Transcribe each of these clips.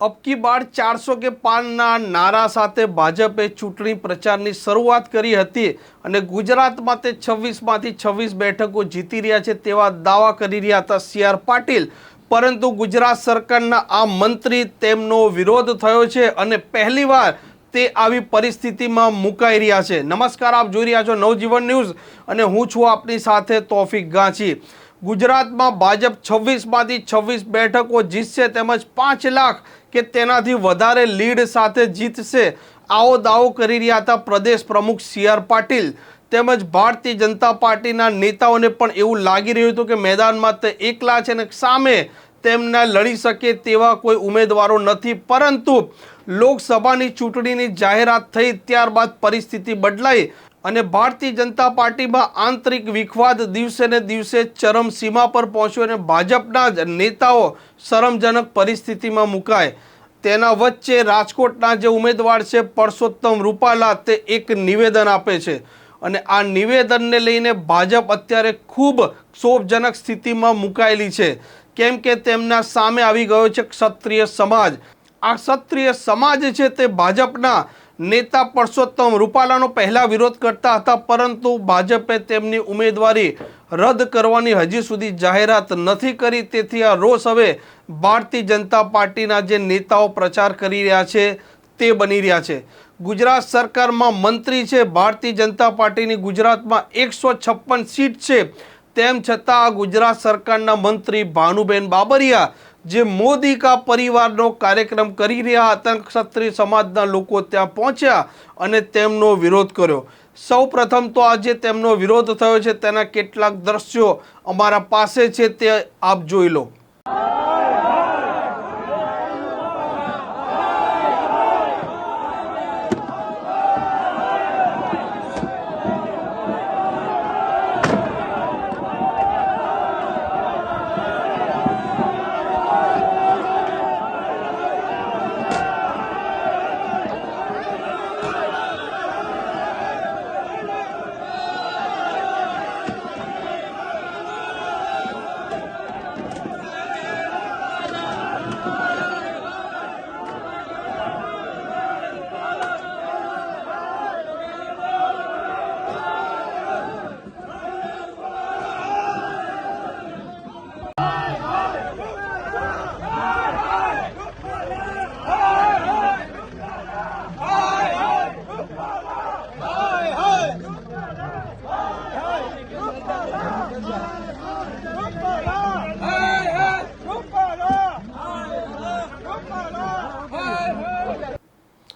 અબકી બાર ચારસો કે પાનના નારા સાથે ભાજપે ચૂંટણી પ્રચારની શરૂઆત કરી હતી અને ગુજરાતમાં તે છવ્વીસમાંથી છવ્વીસ બેઠકો જીતી રહ્યા છે તેવા દાવા કરી રહ્યા હતા સી આર પાટીલ. પરંતુ ગુજરાત સરકારના આ મંત્રી તેમનો વિરોધ થયો છે અને પહેલીવાર તે આવી પરિસ્થિતિમાં મુકાઈ રહ્યા છે. નમસ્કાર, આપ જોઈ રહ્યા છો નવજીવન ન્યૂઝ અને હું છું આપની સાથે તોફિક ગાંચી. ગુજરાતમાં ભાજપ છવ્વીસમાંથી છવ્વીસ બેઠકો જીતશે તેમજ પાંચ લાખ કે તેનાથી વધારે લીડ સાથે જીતશે. આવો દાવો કરી રહ્યા હતા પ્રદેશ પ્રમુખ સી આર પાટીલ. તેમજ ભારતીય જનતા પાર્ટીના નેતાઓને પણ એવું લાગી રહ્યું હતું કે મેદાનમાં તે એકલા છે અને સામે તેમને લડી શકે તેવા કોઈ ઉમેદવારો નથી. પરંતુ લોકસભાની ચૂંટણીની જાહેરાત થઈ ત્યારબાદ પરિસ્થિતિ બદલાઈ. અને ભારતીય જનતા પાર્ટીમાં આંતરિક વિખવાદ દિવસે ને દિવસે ચરમસીમા પર પહોંચ્યો અને ભાજપના જ નેતાઓ શરમજનક પરિસ્થિતિમાં મુકાય. તેના વચ્ચે રાજકોટના જે ઉમેદવાર છે, પરસોત્તમ રૂપાલા, તે એક નિવેદન આપે છે. અને આ નિવેદનને લઈને ભાજપ અત્યારે ખૂબ ક્ષોભજનક સ્થિતિમાં મુકાયેલી છે. કેમ કે તેમના સામે આવી ગયો છે ક્ષત્રિય સમાજ. આ ક્ષત્રિય સમાજ છે તે ભાજપના નેતા પરસોત્તમ રૂપાલાનો પહેલા વિરોધ કરતા હતા, પરંતુ ભાજપે તેમની ઉમેદવારી રદ કરવાની હજી સુધી જાહેરાત નથી કરી. તેથી આ રોષ હવે ભારતીય જનતા પાર્ટીના જે નેતાઓ પ્રચાર કરી રહ્યા છે, તે બની રહ્યા છે. ગુજરાત સરકારમાં મંત્રી છે, ભારતીય જનતા પાર્ટીની ગુજરાતમાં એકસો છપ્પન સીટ છે. તેમ છતાં ગુજરાત સરકારના મંત્રી ભાનુબેન બાબરિયા જે મોદી કા પરિવારનો કાર્યક્રમ કરી રહ્યા હતા, ક્ષત્રિય સમાજના લોકો ત્યાં પહોંચ્યા અને તેમનો વિરોધ કર્યો. સૌ પ્રથમ તો આજે તેમનો વિરોધ થયો છે, તેના કેટલાક દ્રશ્યો અમારા પાસે છે, તે આપ જોઈ લો.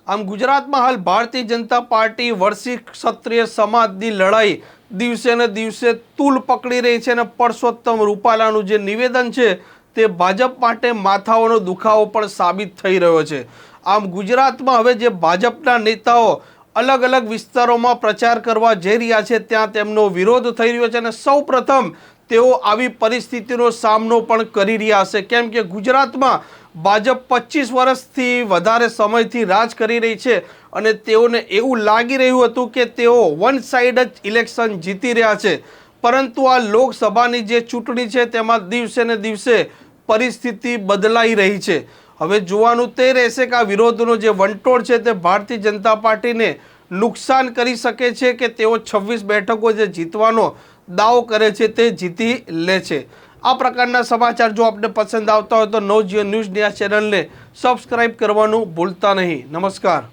આમ ગુજરાતમાં હાલ ભારતીય જનતા પાર્ટી વર્ષી ક્ષત્રિય સમાજની લડાઈ દિવસે ને દિવસે તૂલ પકડી રહી છે અને પરસોત્તમ રૂપાલાનું જે નિવેદન છે તે ભાજપ માટે માથાઓનો દુખાવો પણ સાબિત થઈ રહ્યો છે. આમ ગુજરાતમાં હવે જે ભાજપના નેતાઓ અલગ અલગ વિસ્તારોમાં પ્રચાર કરવા જઈ રહ્યા છે, ત્યાં તેમનો વિરોધ થઈ રહ્યો છે અને સૌ પ્રથમ તેઓ આવી પરિસ્થિતિનો સામનો પણ કરી રહ્યા હશે કેમ કે ગુજરાતમાં ભાજપ પચીસ વર્ષથી વધારે સમયથી રાજ કરી રહી છે અને તેઓને એવું લાગી રહ્યું હતું કે તેઓ વન સાઇડ જ ઇલેક્શન જીતી રહ્યા છે. પરંતુ આ લોકસભાની જે ચૂંટણી છે તેમાં દિવસે ને દિવસે પરિસ્થિતિ બદલાઈ રહી છે. હવે જોવાનું તે રહેશે કે આ વિરોધનો જે વંટોળ છે તે ભારતીય જનતા પાર્ટીને નુકસાન કરી શકે છે કે તેઓ છવ્વીસ બેઠકો જે જીતવાનો દાવો કરે છે તે જીતી લે છે. આ પ્રકારના સમાચાર જો આપને પસંદ આવતા હોય તો નવજીવન ન્યૂઝની આ ચેનલને સબસ્ક્રાઈબ કરવાનું ભૂલતા નહીં. નમસ્કાર.